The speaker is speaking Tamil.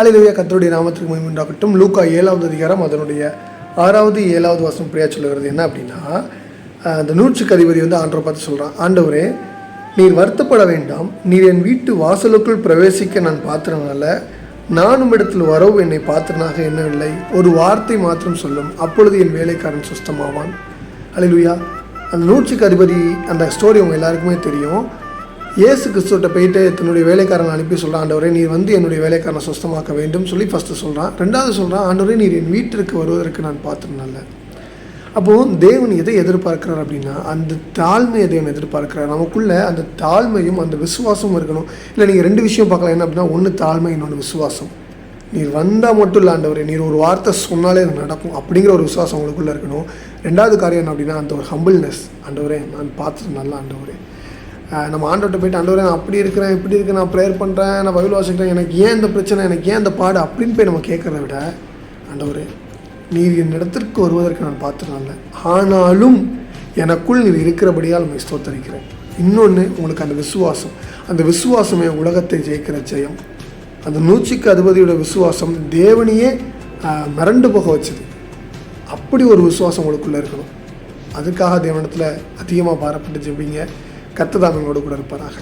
ஹalleluya கத்தருடைய நாமத்திற்கு மகிமை உண்டாகட்டும். லூக்கா ஏழாவது அதிகாரம் அதனுடைய ஆறாவது ஏழாவது வருஷம் பிரியா சொல்லுகிறது? என்ன அப்படின்னா அந்த நூற்றுக்கு அதிபதி வந்து ஆண்டவரை பார்த்து சொல்கிறான் ஆண்டவரே நீர் வருத்தப்பட வேண்டாம். நீர் என் வீட்டு வாசலுக்குள் பிரவேசிக்க நான் பாத்திரனால நானும் இடத்தில் வரவு என்னை பாத்திரனாக எண்ணவில்லை. ஒரு வார்த்தை மாத்திரம் சொல்லும். அப்பொழுது என் வேலைக்காரன் சுஸ்தமாவான். அலிலுயா அந்த நூற்றுக்கு அதிபதி அந்த ஸ்டோரி அவங்க எல்லாருக்குமே தெரியும். இயேசு கிறிஸ்துவிட்ட போயிட்டு தன்னுடைய வேலைக்காரன் அனுப்பி சொல்கிறான் ஆண்டவரே நீர் வந்து என்னுடைய வேலைக்காரனை சுத்தமாக்க வேண்டும். சொல்லி ஃபஸ்ட்டு சொல்கிறான் ரெண்டாவது சொல்கிறான் ஆண்டவரே நீர் என் வீட்டிற்கு வருவதற்கு நான் பார்த்துருந்தேன்ல அப்போது தேவன் எதை எதிர்பார்க்கிறார் அப்படின்னா அந்த தாழ்மையை தேவன் எதிர்பார்க்கிறார். நமக்குள்ள அந்த தாழ்மையும் அந்த விசுவாசமும் இருக்கணும். இல்லை நீங்கள் ரெண்டு விஷயம் பார்க்கலாம். என்ன அப்படின்னா ஒன்று தாழ்மை இன்னொன்று விசுவாசம். நீர் வந்தால் மட்டும் இல்லை ஆண்டவரே நீர் ஒரு வார்த்தை சொன்னாலே அது நடக்கும் அப்படிங்கிற ஒரு விசுவாசம் உங்களுக்குள்ளே இருக்கணும். ரெண்டாவது காரியம் என்ன அப்படின்னா அந்த ஒரு ஹம்பிள்னஸ் ஆண்டவரே நான் பார்த்துட்டு நல்லா ஆண்டவரே. நம்ம ஆண்டோட்ட போயிட்டு ஆண்டவரே நான் அப்படி இருக்கிறேன் இப்படி இருக்கேன் நான் ப்ரேயர் பண்ணுறேன் நான் பைபிள் வாசிக்கிறேன் எனக்கு ஏன் இந்த பிரச்சனை எனக்கு ஏன் இந்த பாடு? அப்படின்னு போய் நம்ம கேட்குறத விட ஆண்டவரே நீர் என் இடத்திற்கு வருவதற்கு நான் பார்த்துருந்தேன் ஆனாலும் எனக்குள் நீர் இருக்கிறபடியால் உண்மை ஸ்தோத்தரிக்கிறேன். இன்னொன்று உங்களுக்கு அந்த விசுவாசம். அந்த விசுவாசமே உலகத்தை ஜெயிக்கிற ஜெயம். அந்த நூற்றுக்கு அதிபதியோட விசுவாசம் தேவனையே மிரண்டு போக வச்சது. அப்படி ஒரு விசுவாசம் உங்களுக்குள்ளே இருக்கணும். அதுக்காக தேவனத்தில் அதிகமாக பாரப்பட்டு ஜெபிங்க. கத்துதான் அவங்களோட கூட இருப்பாராக.